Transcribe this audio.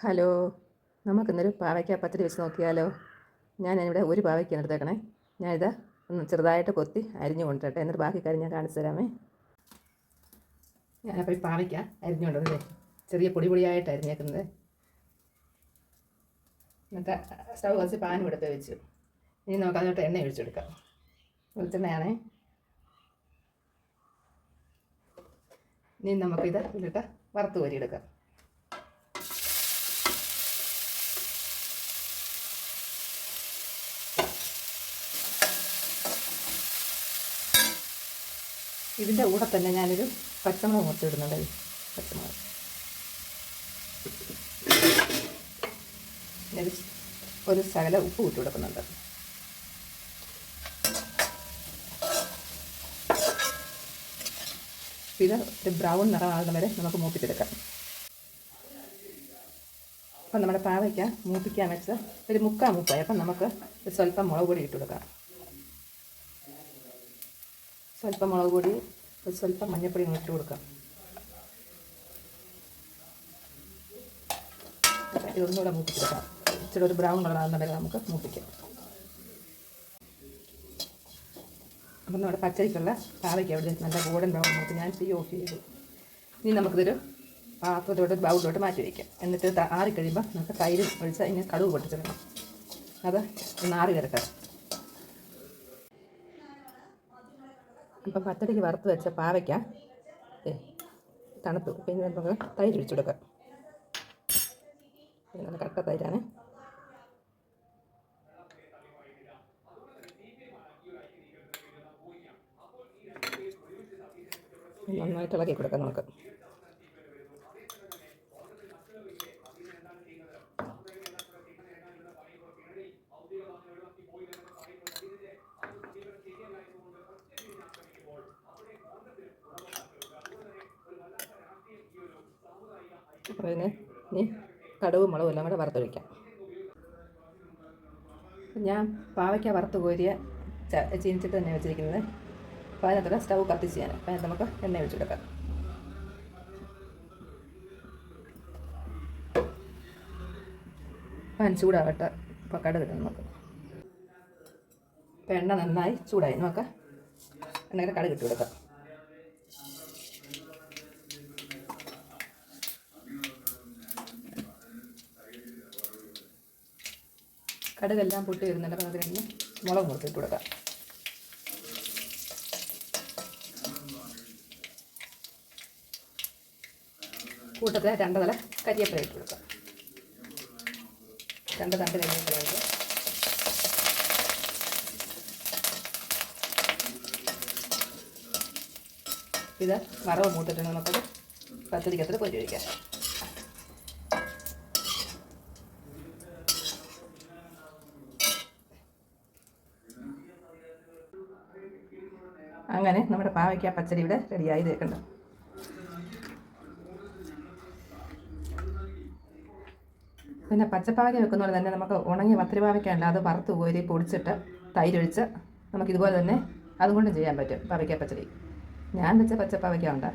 Hello നമുക്കിന്നൊരു പാവയ്ക്ക പച്ചടി വെച്ച് നോക്കിയാലോ? ഞാൻ ഇവിടെ ഒരു പാവയ്ക്കാണ് എടുത്തേക്കണേ. ഞാനിത് ഒന്ന് ചെറുതായിട്ട് കൊത്തി അരിഞ്ഞു കൊണ്ടിട്ടെ എന്നിട്ട് ബാക്കി കാര്യം ഞാൻ കാണിച്ചു തരാമേ. ഞാനപ്പോൾ ഈ പാവയ്ക്ക അരിഞ്ഞു കൊണ്ടുവന്നേ ചെറിയ പൊടി പൊടിയായിട്ട് അരിഞ്ഞേക്കുന്നത്. എന്നിട്ട് സ്റ്റവ് കുറച്ച് പാനും എടുത്ത് വെച്ചു. ഇനി നമുക്ക് അതിലോട്ട് എണ്ണ ഒഴിച്ചെടുക്കാം വെളിച്ചെണ്ണയാണേ. ഇനി നമുക്കിത് ഇതിലിട്ട് വറുത്ത് കോരിയെടുക്കാം ഇതിന്റെ കൂടെ തന്നെ ഞാനൊരു പച്ചമുളക് മുറിച്ചിടുന്നുണ്ട്. പച്ചമുളക്. ഒരു ഒരു ശകല ഉപ്പ് ഇട്ട് കൊടുക്കുന്നുണ്ട്. ഇത് ഒരു ബ്രൗൺ നിറമാകുന്ന വരെ നമുക്ക് മൂപ്പിച്ചെടുക്കാം. അപ്പം നമ്മുടെ പാവയ്ക്ക മൂപ്പിക്കാൻ വെച്ച് ഒരു മുക്കാൽ മുപ്പായി. അപ്പം നമുക്ക് സ്വല്പം മുളക് പൊടി ഇട്ട് കൊടുക്കാം. സ്വല്പം മുളക് പൊടി സ്വല്പം മഞ്ഞൾപ്പൊടി ഇട്ട് കൊടുക്കാം. ഇതൊന്നുകൂടെ മൂപ്പിച്ചെടുക്കാം. ഇച്ചിരി ഒരു ബ്രൗൺ കളറാകുന്ന വരെ നമുക്ക് മൂപ്പിക്കാം. അപ്പം നമ്മുടെ പച്ചരിക്കുള്ള പാവയ്ക്ക് അവിടെ നല്ല ഗോൾഡൻ ബ്രൗൺ നോക്കി ഞാൻ തീ ഓഫ് ചെയ്തു. ഇനി നമുക്കിതൊരു പാത്രത്തോട്ട് ബൗളിലോട്ട് മാറ്റി വയ്ക്കാം എന്നിട്ട് ആറിക്കഴിയുമ്പോൾ നമുക്ക് തൈര് ഒഴിച്ച് അതിന് കടുവ് പൊട്ടിച്ചിടണം അത് ആറി കിടക്കാം അപ്പം പത്തടിക്ക് വറുത്ത് വെച്ച പാവയ്ക്ക. തണുത്തു പിന്നെ നമുക്ക് തൈര് ഒഴിച്ചു കൊടുക്കാം. നല്ല കട്ട തൈരാണ്. നന്നായിട്ട് ഇളക്കി കൊടുക്കാം നമുക്ക്. അപ്പോൾ ഇതിന് ഇനി കടുവും മുളകും എല്ലാം കൂടെ വറുത്തൊഴിക്കാം ഞാൻ പാവയ്ക്ക വറുത്ത് കോരിയ ചീനിച്ചിട്ട് തന്നെ വെച്ചിരിക്കുന്നത്. അപ്പോൾ അതിനകത്ത് സ്റ്റൗ കത്തിച്ച് ഞാൻ അതിനകത്ത് നമുക്ക് എണ്ണ ഒഴിച്ചെടുക്കാം പാൻ ചൂടാവട്ടെ. ഇപ്പോൾ കട ഇടാം നമുക്ക്. അപ്പം എണ്ണ നന്നായി ചൂടായി. എണ്ണ കട കിട്ടി കൊടുക്കാം. കടുകെല്ലാം പൊട്ടി വരുന്നുണ്ട് അപ്പോൾ അതിന് മുളക് കൊടുത്തിട്ട് കൊടുക്കാം. കൂട്ടത്തിൽ രണ്ട് തല കരിയേപ്പില ഇട്ട് കൊടുക്കാം. രണ്ട് തണ്ട് കരിയേപ്പില ഇട്ട് ഇത് വറവ് മൂത്തിട്ട് നമുക്കത് പത്തിരിക്കത്തിൽ പൊരി അങ്ങനെ നമ്മുടെ പാവയ്ക്ക പച്ചടി ഇവിടെ റെഡിയായി തേക്കുന്നുണ്ട് പിന്നെ പച്ചപ്പാവയ്ക്ക വെക്കുന്ന പോലെ തന്നെ നമുക്ക് ഉണങ്ങിയ പത്തിരിപ്പാവയ്ക്ക ഉണ്ട്. അത് വറുത്ത് കോരി പൊടിച്ചിട്ട് തൈരൊഴിച്ച് നമുക്ക് ഇതുപോലെ തന്നെ അതുകൊണ്ടും ചെയ്യാൻ പറ്റും പാവയ്ക്ക പച്ചടി. ഞാൻ വെച്ച പച്ചപ്പാവയ്ക്ക ഉണ്ട്?